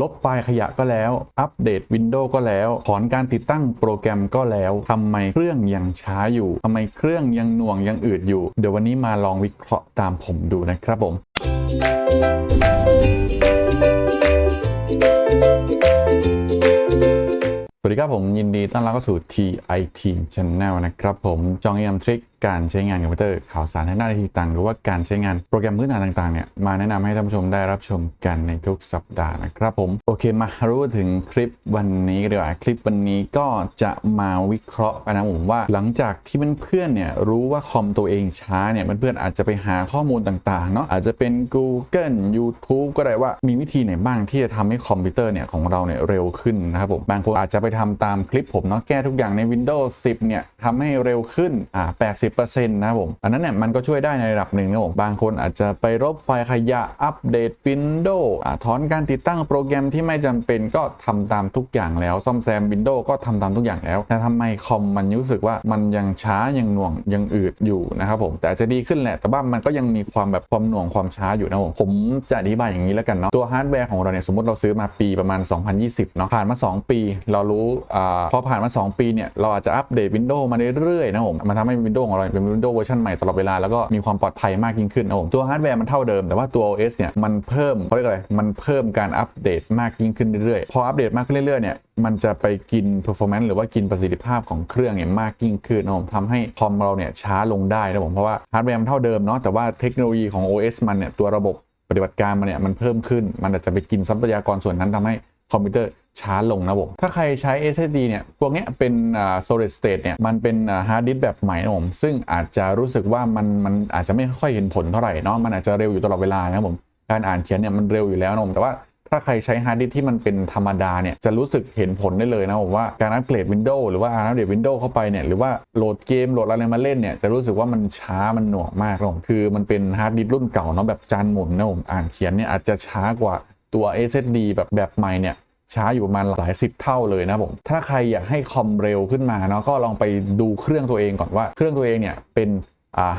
ลบไฟล์ขยะก็แล้ว อัปเดต Windows ก็แล้ว ถอนการติดตั้งโปรแกรมก็แล้วทำไมเครื่องยังช้าอยู่ทำไมเครื่องยังหน่วงยังอืดอยู่ เดี๋ยววันนี้มาลองวิเคราะห์ตามผมดูนะครับผมสวัสดีครับผมยินดีต้อนรับเข้าสู่ TIT Channel นะครับผมจองยำทริคการใช้งานคอมพิวเตอร์ข่าวสารทางด้านไอทีต่างหรือว่าการใช้งานโปรแกรมพื้นฐานต่างๆเนี่ยมาแนะนำให้ท่านผู้ชมได้รับชมกันในทุกสัปดาห์นะครับผมโอเคมารู้ถึงคลิปวันนี้กันดีกว่าคลิปวันนี้ก็จะมาวิเคราะห์กันนะผมว่า หลังจากที่เพื่อนๆเนี่ยรู้ว่าคอมตัวเองช้าเนี่ยเพื่อนๆอาจจะไปหาข้อมูลต่างๆเนาะอาจจะเป็น Google YouTube ก็ได้ว่ามีวิธีไหนบ้างที่จะทำให้คอมพิวเตอร์เนี่ยของเราเนี่ยเร็วขึ้นนะครับผมบางคนอาจจะไปทำตามคลิปผมเนาะแก้ทุกอย่างใน Windows 10เนี่ยทำให้เร็วขึ้นอ่า80นะครับผม อันนั้นเนี่ยมันก็ช่วยได้ในระดับหนึ่งนะครับผม บางคนอาจจะไปลบไฟล์ขยะ อัปเดต Windows อถอนการติดตั้งโปรแกรมที่ไม่จำเป็นก็ทำตามทุกอย่างแล้ว ซ่อมแซม Windows ก็ทำตามทุกอย่างแล้ว แต่ทำไมคอมมันรู้สึกว่ามันยังช้ายังหน่วงยังอืดอยู่นะครับผม แต่อาจจะดีขึ้นแหละ แต่ว่ามันก็ยังมีความแบบความหน่วงความช้าอยู่นะผม ผมจะอธิบายอย่างนี้แล้วกันเนาะ ตัวฮาร์ดแวร์ของเราเนี่ยสมมติเราซื้อมาปีประมาณ 2020 เนาะ ผ่านมา 2 ปี เรารู้อ่าพอผ่านมา 2 ปีเนี่ย เราอาจจะอัปเดต Windows มาเรื่อยๆนะผม มันทำให้ Windows ของเราเป็น Windows เวอร์ชันใหม่ตลอดเวลาแล้วก็มีความปลอดภัยมากยิ่งขึ้นนะผมตัวฮาร์ดแวร์มันเท่าเดิมแต่ว่าตัว OS เนี่ยมันเพิ่มเขาเรียกอะไรมันเพิ่มการอัปเดตมากยิ่งขึ้นเรื่อยๆ พออัปเดตมากขึ้นเรื่อยๆเนี่ยมันจะไปกิน performance หรือว่ากินประสิทธิภาพของเครื่องเนี่ยมากยิ่งขึ้นนะผมทำให้คอมเราเนี่ยช้าลงได้นะผมเพราะว่าฮาร์ดแวร์มันเท่าเดิมเนาะแต่ว่าเทคโนโลยีของ OS มันเนี่ยตัวระบบปฏิบัติการมันเนี่ยมันเพิ่มขึ้น มันอาจจะไปกินทรัพยากรส่วนนั้นทำให้ คอมพิวเตอร์ช้าลงนะผม ถ้าใครใช้ SSD เนี่ย พวกเนี้ยเป็น solid state เนี่ย มันเป็นฮาร์ดดิสก์แบบใหม่นะผม ซึ่งอาจจะรู้สึกว่ามันมันอาจจะไม่ค่อยเห็นผลเท่าไหร่เนาะ มันอาจจะเร็วอยู่ตลอดเวลานะครับผม การอ่านเขียนเนี่ยมันเร็วอยู่แล้วนะผม แต่ว่าถ้าใครใช้ฮาร์ดดิสก์ที่มันเป็นธรรมดาเนี่ยจะรู้สึกเห็นผลได้เลยนะผมว่าการอัปเกรด Windows หรือว่าอัปเดต Windows เข้าไปเนี่ยหรือว่าโหลดเกมโหลดอะไรมาเล่นเนี่ยจะรู้สึกว่ามันช้ามันหน่วงมากนะผมคือมันเป็นฮาร์ดดิสก์รุ่นเก่าเนาะแบบจานหมุนนะผมอ่านเขียนเนี่ยอาจจะช้ากว่า ตัว SSD แบบแบบใหม่เนี่ยช้าอยู่ประมาณหลายสิบเท่าเลยนะผม ถ้าใครอยากให้คอมเร็วขึ้นมาเนาะก็ลองไปดูเครื่องตัวเองก่อนว่าเครื่องตัวเองเนี่ยเป็น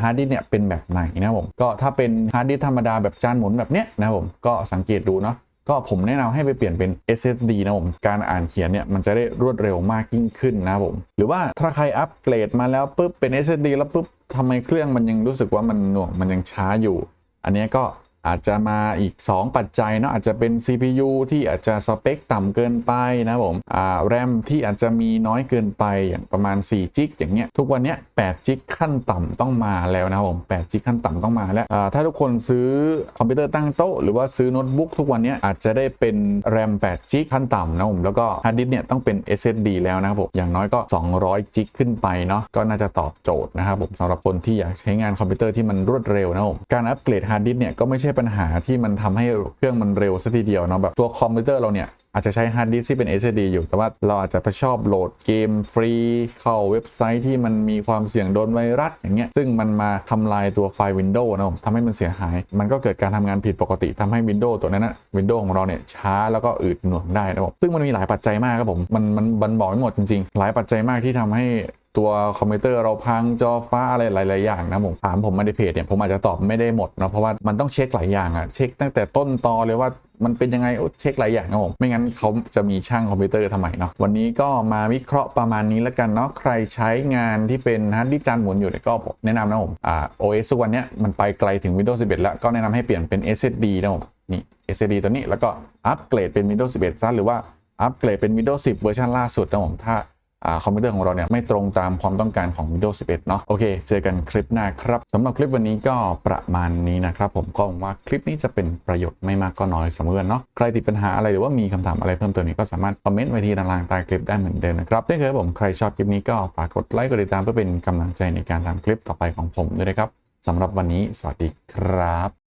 ฮาร์ดดิสเนี่ยเป็นแบบไหนนะผม ก็ถ้าเป็นฮาร์ดดิสธรรมดาแบบจานหมุนแบบเนี้ยนะผมก็สังเกตดูเนาะก็ผมแนะนำให้ไปเปลี่ยนเป็น SSD นะผม การอ่านเขียนเนี่ยมันจะได้รวดเร็วมากยิ่งขึ้นนะผม หรือว่าถ้าใครอัปเกรดมาแล้วปุ๊บเป็น SSD แล้วปุ๊บทำไมเครื่องมันยังรู้สึกว่ามันหน่วงมันยังช้าอยู่ อันนี้ก็ อาจจะมาอีก 2 ปัจจัยเนาะอาจจะเป็น CPU ที่อาจจะสเปคต่ำเกินไปนะผมอ่าแรมที่อาจจะมีน้อยเกินไปอย่างประมาณ4จิกอย่างเงี้ยทุกวันเนี้ย8จิกขั้นต่ำต้องมาแล้วนะผม8จิกขั้นต่ำต้องมาแล้วอ่าถ้าทุกคนซื้อคอมพิวเตอร์ตั้งโต๊ะหรือว่าซื้อโน้ตบุ๊กทุกวันนี้อาจจะได้เป็นแรม8จิกขั้นต่ำนะผมแล้วก็ฮาร์ดดิสก์เนี่ยต้องเป็น SSD แล้วนะครับผมอย่างน้อยก็ 200จิกขึ้นไปเนาะก็น่าจะตอบโจทย์นะครับผมสำหรับคนที่อยากใช้งานคอมพิวเตอร์ที่มันรวดเร็วนะผมการอัปเกรดฮาร์ดดิสเนี่ยก็ไม่ใช่ปัญหาที่มันทำให้เครื่องมันเร็วซะทีเดียวเนาะแบบตัวคอมพิวเตอร์เราเนี่ยอาจจะใช้ฮาร์ดดิสก์ที่เป็น SSD อยู่ แต่ว่าเราอาจจะไปชอบโหลดเกมฟรี เข้าเว็บไซต์ที่มันมีความเสี่ยงโดนไวรัสอย่างเงี้ย ซึ่งมันมาทำลายตัวไฟล์ Windows นะผมทำให้มันเสียหาย มันก็เกิดการทำงานผิดปกติทำให้ Windows ตัวนั้นนะ Windows ของเราเนี่ยช้าแล้วก็อืดหน่วงได้นะผมซึ่งมันมีหลายปัจจัยมากครับผม มันมันบันบอกไม่หมดจริงๆ หลายปัจจัยมากที่ทำให้ ตัวคอมพิวเตอร์เราพังจอฟ้าอะไรหลาย ๆ อย่างนะผมถามผมมาในเพจเนี่ยผมอาจจะตอบไม่ได้หมดนะเพราะว่ามันต้องเช็คหลายอย่างอะเช็คตั้งแต่ต้นตอเลยว่ามันเป็นยังไงโอ้เช็คหลายอย่างนะผมไม่งั้นเขาจะมีช่างคอมพิวเตอร์ทำไมเนาะวันนี้ก็มาวิเคราะห์ประมาณนี้แล้วกันเนาะใครใช้งานที่เป็นฮาร์ดดิสก์จานหมุนอยู่เนี่ยก็แนะนำนะผมอ่า OS ทุกวันเนี้ยมันไปไกลถึง Windows 11 แล้วก็แนะนำให้เปลี่ยนเป็น SSD นะผมนี่ SSD ตัวนี้แล้วก็อัปเกรดเป็น Windows 11ซะหรือว่าอัปเกรดเป็น Windows 10 เวอร์ชันล่าสุดนะผมถ้า คอมพิวเตอร์ของเราเนี่ยไม่ตรงตามความต้องการของ Windows 11 เนาะโอเค เจอกันคลิปหน้าครับสำหรับคลิปวันนี้ก็ประมาณนี้นะครับผมก็หวังว่าคลิปนี้จะเป็นประโยชน์ไม่มากก็น้อยสำหรับเพื่อนเนาะใครติดปัญหาอะไรหรือว่ามีคำถามอะไรเพิ่มเติมนี้ก็สามารถคอมเมนต์ไว้ที่ด้านล่างใต้คลิปได้เหมือนเดิมนะครับถ้าเกิดผมใครชอบคลิปนี้ก็ฝากกดไลค์กดติดตามเพื่อเป็นกำลังใจในการทำคลิปต่อไปของผมด้วยนะครับสำหรับวันนี้สวัสดีครับ